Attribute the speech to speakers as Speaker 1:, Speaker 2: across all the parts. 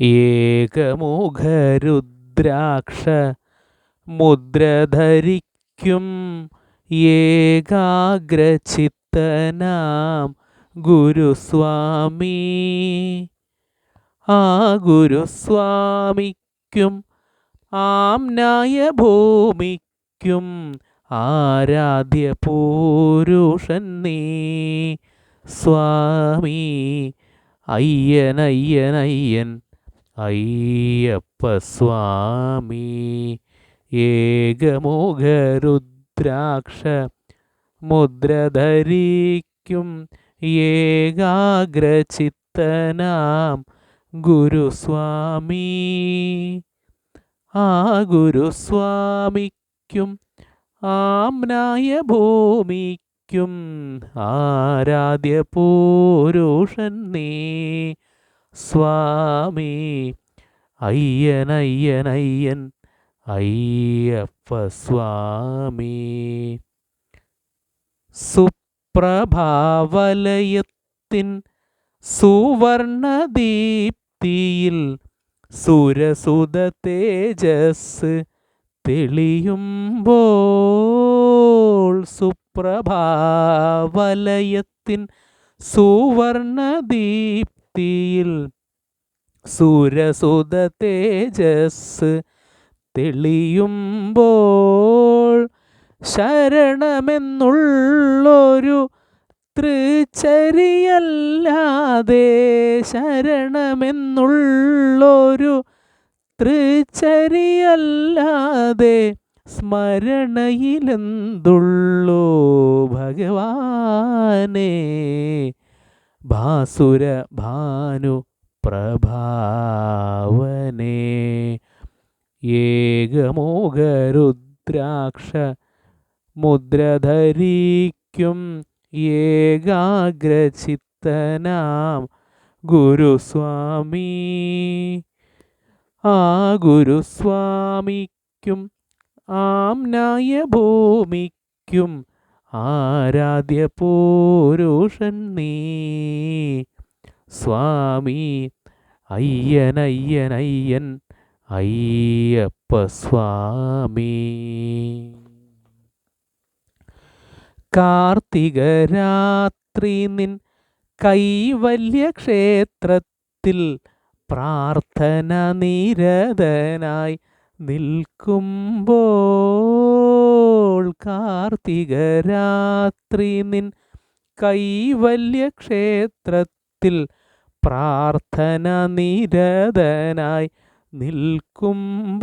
Speaker 1: ഏകമുഖരുദ്രാക്ഷ മുദ്രധരിക്കും ഏകാഗ്രചിത്തനാം ഗുരുസ്വാമി. ആ ഗുരുസ്വാമിക്കും ആംനായ ഭൂമിക്കും ആരാധ്യ പൂരുഷൻ നീ. സ്വാമി അയ്യനയ്യനയ്യൻ അയ്യപ്പ സ്വാമി ഏകമുഖരുദ്രാക്ഷ മുദ്രധരിക്കും ഏകാഗ്രചിത്തനാം ഗുരുസ്വാമി. ആ ഗുരുസ്വാമിക്കും ആംനായ ഭൂമിക്കും ആരാധ്യ പൂരുഷൻ നീ സ്വാമി. അയ്യനയ്യനയ്യൻ. അയ്യപ്പ സ്വാമി. സുപ്രഭാവലയത്തിൻ സുവർണദീപ്തിയിൽ സുരസുത തേജസ് തെളിയുമ്പോൾ സുപ്രഭാവലയത്തിൻ സുവർണദീപ്തിയിൽ സുരസുത തേജസ് തെളിയുമ്പോൾ ശരണമെന്നുള്ളൊരു തൃച്ചരിയല്ലാതെ ശരണമെന്നുള്ളൊരു തൃച്ചരിയല്ലാതെ സ്മരണയിലെന്തുള്ളൂ ഭഗവാനേ? ഭാസുര ഭാനു പ്രഭാവനേ. ഏകമോഘരുദ്രാക്ഷ മുദ്രധരിക്കും ഏകാഗ്രചിത്തനാം ഗുരുസ്വാമി. ആ ഗുരുസ്വാമിക്കും ആംനായ ഭൂമിക്കും ആരാധ്യ പൂരുഷൻ നീ. സ്വാമി അയ്യൻ അയ്യൻ അയ്യപ്പ സ്വാമി. കാർത്തിക രാത്രി നിൻ കൈവല്യ ക്ഷേത്രത്തിൽ പ്രാർത്ഥന നിരതനായി നിൽക്കുമ്പോൾ കാർത്തികരാത്രി നിൻ കൈവല്യക്ഷേത്രത്തിൽ പ്രാർത്ഥന നിരതനായി നിൽക്കുമ്പോൾ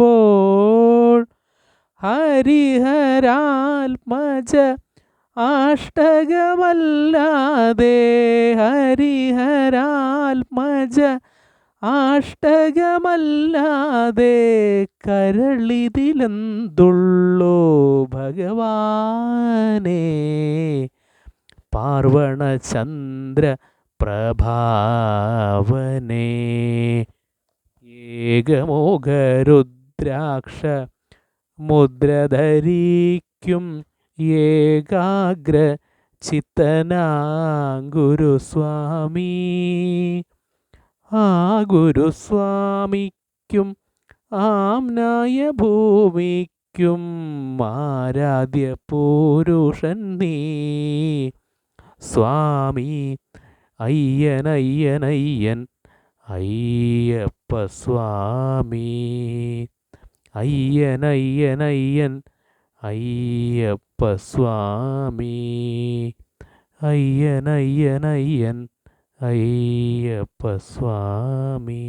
Speaker 1: ഹരിഹരാത്മജ അഷ്ടകമല്ലാതെ ഹരിഹരാത്മജ അഷ്ടകമല്ലാതെ കരളിതിലെന്തുള്ളോ ഭഗവാനെ. പാർവണചന്ദ്ര പ്രഭാവനേ. ഏകമോഘരുദ്രാക്ഷ മുദ്രധരിക്കും ഏകാഗ്ര ചിത്തനാഗുരുസ്വാമി ആ ഗുരുസ്വാമിക്കും ആംനായ ഭൂമിക്കും ആരാധ്യ പുരുഷൻ നീ. സ്വാമി അയ്യൻ അയ്യപ്പ സ്വാമി. അയ്യൻ അയ്യൻ അയ്യൻ അയ്യപ്പ സ്വാമി. അയ്യനയ്യനയ്യൻ അയ്യപ്പ സ്വാമി